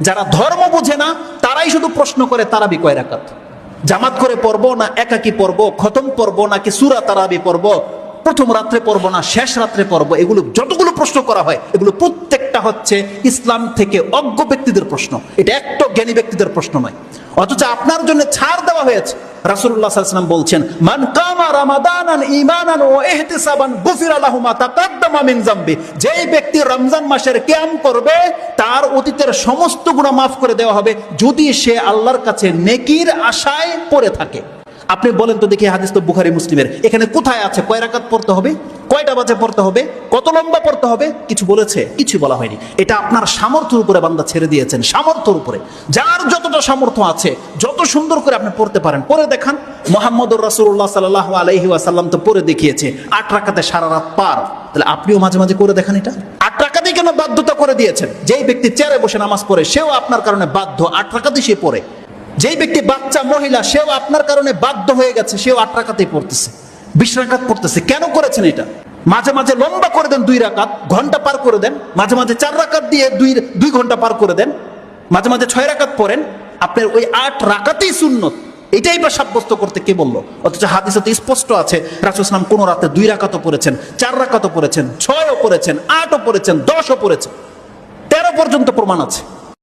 যারা ধর্ম বুঝে না, তারাই শুধু প্রশ্ন করে তারাবি কয় রাকাত? জামাত করে পড়ব না একাকি পড়ব, খতম পর্ব না কি সুরা তারাবি পড়ব? প্রথম রাত্রে পড়ব না, শেষ রাত্রে পড়ব? এগুলো যতগুলো প্রশ্ন করা হয়, এগুলো প্রত্যেকটা হচ্ছে ইসলাম থেকে অজ্ঞ ব্যক্তিদের প্রশ্ন। এটা একটা জ্ঞানী ব্যক্তিদের প্রশ্ন নয়। অথচ আপনার জন্য ছাড় দেওয়া হয়েছে। আলাইহি ওয়াসাল্লাম বলছেন, মান কামা রামাদান ইমানান ও এহতেসাবান গুফির লাহু মা তাকাদ্দামা মিন যামবি। যেই ব্যক্তি রমজান মাসের ক্যাম করবে, তার অতীতের সমস্ত গুণ মাফ করে দেওয়া হবে যদি সে আল্লাহর কাছে নেকির আশায় পড়ে থাকে। আপনি বলেন তো দেখি হাদিস তো বুখারী, মুসলিমের। এখানে কোথায় আছে? কয় রাকাত পড়তে হবে? কয়টা বাজে পড়তে হবে? কত লম্বা পড়তে হবে? কিছু বলেছে, কিছু বলা হয়নি। এটা আপনার সামর্থ্যের উপরে বান্দা ছেড়ে দিয়েছেন, সামর্থ্যের উপরে। যার যতটা সামর্থ্য আছে, যত সুন্দর করে আপনি পড়তে পারেন, পড়ে দেখান। মোহাম্মদুর রাসূলুল্লাহ সাল্লাল্লাহু আলাইহি ওয়াসাল্লাম তো পড়ে দেখিয়েছে, আট রাকাতে সারা রাত পার। তাহলে আপনিও মাঝে মাঝে করে দেখান এটা? আট রাকাতেই কেন বাধ্যতা করে দিয়েছেন? যেই ব্যক্তি চেয়ারে বসে নামাজ পড়ে, সেও আপনার কারণে বাধ্য, আট রাকাতেই সে পড়ে। যেই ব্যক্তি বাচ্চা, মহিলা, সেও আপনার কারণে বাধ্য হয়ে গেছে, সেও আট রাকাতেই পড়তেছে, বিশ রাকাত পড়তেছে। কেন করেছেন এটা? মাঝে মাঝে লম্বা করে দেন দুই রাকাত, ঘণ্টা পার করে দেন, মাঝে মাঝে চার রাকাত দিয়ে দুই দুই ঘণ্টা পার করে দেন, মাঝে মাঝে ছয় রাকাত পড়েন, আপনার ওই আট রাকাতেই সুন্নত। এটাই বা সাব্যস্ত করতে কে বলল? অথচ হাদিসে তো স্পষ্ট আছে, রাসুল ইসলাম কোন রাতে দুই রাকাতও পড়েছেন, চার রাকাতও পড়েছেন, ছয়ও পড়েছেন, আটও পড়েছেন, দশও পড়েছেন। তেরো পর্যন্ত প্রমাণ আছে।